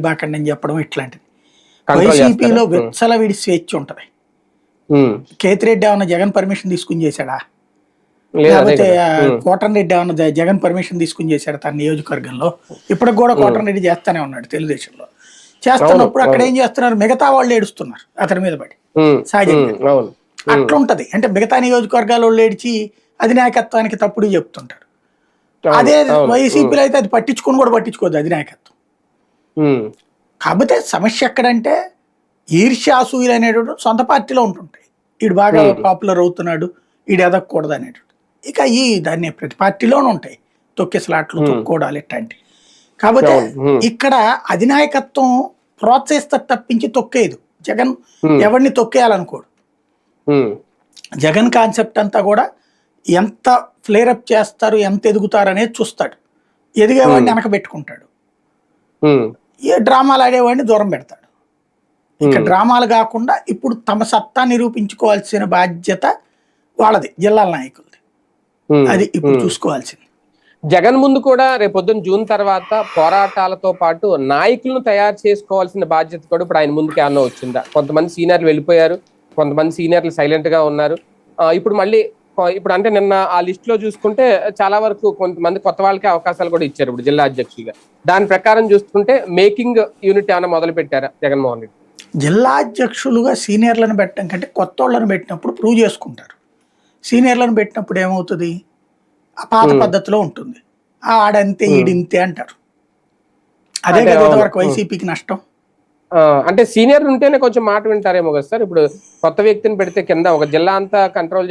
బాకండి అని చెప్పడం ఇట్లాంటిది. వైసీపీలో చేస్తారా? విచ్చలవిడి స్వేచ్ఛ ఉంటది. ఉమ్. కేతిరెడ్డి ఏమన్నా జగన్ పర్మిషన్ తీసుకుని చేశాడా? లేకపోతే. కోటన్ రెడ్డి ఏమన్నా జగన్ పర్మిషన్ తీసుకుని చేశాడు తన నియోజకవర్గంలో? ఇప్పటికి కూడా కోటన్ రెడ్డి చేస్తానే ఉన్నాడు తెలుగుదేశంలో. చేస్తున్నప్పుడు అక్కడ ఏం చేస్తున్నారు? మిగతా వాళ్ళు ఏడుస్తున్నారు అతని మీద పడి. సహజంగా అట్లుంటది. అంటే మిగతా నియోజకవర్గాల వాళ్ళు ఏడిచి అధినాయకత్వానికి తప్పుడు చెప్తుంటారు. అదే. వైసీపీలో అయితే అది పట్టించుకుని కూడా పట్టించుకోదు అధినాయకత్వం. కాకపోతే సమస్య ఎక్కడంటే ఈర్ష్యాసూయులు అనేటువంటి సొంత పార్టీలో ఉంటుంటాయి. వీడు బాగా పాపులర్ అవుతున్నాడు వీడు ఎదగకూడదు అనేటువంటి ఇక ఈ దాన్ని ప్రతి పార్టీలోనూ ఉంటాయి. తొక్కిసలాట్లు తొక్కోడాలు ఇట్లాంటివి కాబట్టి. ఇక్కడ అధినాయకత్వం ప్రోత్సహిస్తారు తప్పించి తొక్కేదు జగన్. ఎవరిని తొక్కేయాలనుకోడు. జగన్ కాన్సెప్ట్ అంతా కూడా ఎంత ఫ్లేరప్ చేస్తారు ఎంత ఎదుగుతారు అనేది చూస్తాడు. ఎదిగేవాడిని వెనక పెట్టుకుంటాడు. ఏ డ్రామాలు ఆడేవాడిని దూరం పెడతాడు. ఇక డ్రామాలు కాకుండా ఇప్పుడు తమ సత్తా నిరూపించుకోవాల్సిన బాధ్యత వాళ్ళది జిల్లాల నాయకులది. అది ఇప్పుడు చూసుకోవాల్సింది. జగన్ ముందు కూడా రేపొద్దున జూన్ తర్వాత పోరాటాలతో పాటు నాయకులను తయారు చేసుకోవాల్సిన బాధ్యత కూడా ఇప్పుడు ఆయన ముందుకు ఏమన్నా వచ్చిందా? కొంతమంది సీనియర్లు వెళ్ళిపోయారు కొంతమంది సీనియర్లు సైలెంట్గా ఉన్నారు ఇప్పుడు మళ్ళీ ఇప్పుడు అంటే నిన్న ఆ లిస్ట్లో చూసుకుంటే చాలా వరకు కొంతమంది కొత్త వాళ్ళకి అవకాశాలు కూడా ఇచ్చారు ఇప్పుడు జిల్లా అధ్యక్షులుగా. దాని ప్రకారం చూసుకుంటే మేకింగ్ యూనిట్ ఏమైనా మొదలు పెట్టారా జగన్మోహన్ రెడ్డి? జిల్లా అధ్యక్షులుగా సీనియర్లను పెట్టడం కంటే కొత్త వాళ్ళని పెట్టినప్పుడు ప్రూవ్ చేసుకుంటారు. సీనియర్లను పెట్టినప్పుడు ఏమవుతుంది? ఆ పాత పద్ధతిలో ఉంటుంది. ఆ ఆడంతే ఈడింతే అంటారు. అదే కదా. ఇదివరకు వైసీపీకి నష్టం. అంటే సీనియర్ ఉంటేనే కొంచెం మాట వింటారేమో కదా సార్. ఇప్పుడు కొత్త వ్యక్తిని పెడితే కింద ఒక జిల్లా అంతా కంట్రోల్